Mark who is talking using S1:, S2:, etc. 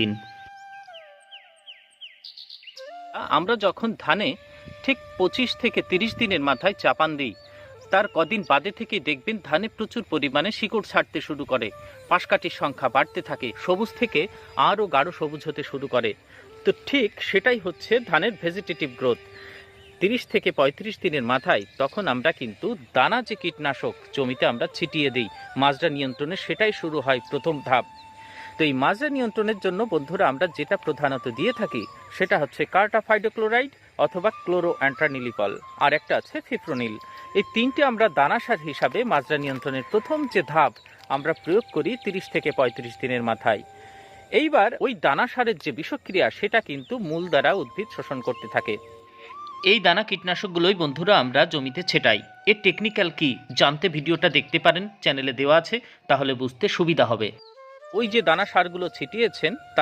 S1: দিন। আমরা যখন ধানে ঠিক পঁচিশ থেকে তিরিশ দিনের মাথায় চাপান দিই, তার কদিন বাদে থেকে দেখবেন ধানে প্রচুর পরিমাণে শিকড় ছাড়তে শুরু করে, পাশকাঠির সংখ্যা বাড়তে থাকে, সবুজ থেকে আরও গাঢ় সবুজ হতে শুরু করে। তো ঠিক সেটাই হচ্ছে ধানের ভেজিটেটিভ গ্রোথ তিরিশ থেকে পঁয়ত্রিশ দিনের মাথায় তখন আমরা কিন্তু দানা যে কীটনাশক জমিতে আমরা ছিটিয়ে দিই, মাজরা নিয়ন্ত্রণে সেটাই শুরু হয় প্রথম ধাপ। তো এই মাজরা নিয়ন্ত্রণের জন্য, বন্ধুরা, আমরা যেটা প্রধানত দিয়ে থাকি, সেটা হচ্ছে কার্টাফাইডোক্লোরাইড অথবা ক্লোরো অ্যান্ট্রানিলিকল আর একটা আছে ফিপ্রোনিল। এই তিনটে আমরা দানা সার হিসাবে মাজরা নিয়ন্ত্রণের প্রথম যে ধাপ আমরা প্রয়োগ করি তিরিশ থেকে পঁয়ত্রিশ দিনের মাথায়। এইবার ওই দানা সারের যে বিষক্রিয়া, সেটা কিন্তু মূল দ্বারা উদ্ভিদ শোষণ করতে থাকে। এই দানা কীটনাশকগুলোই, বন্ধুরা, আমরা জমিতে ছেটাই। এর টেকনিক্যাল কি, জানতে ভিডিওটা দেখতে পারেন, চ্যানেলে দেওয়া আছে, তাহলে বুঝতে সুবিধা হবে। ওই যে দানা সারগুলো ছিটিয়েছেন তার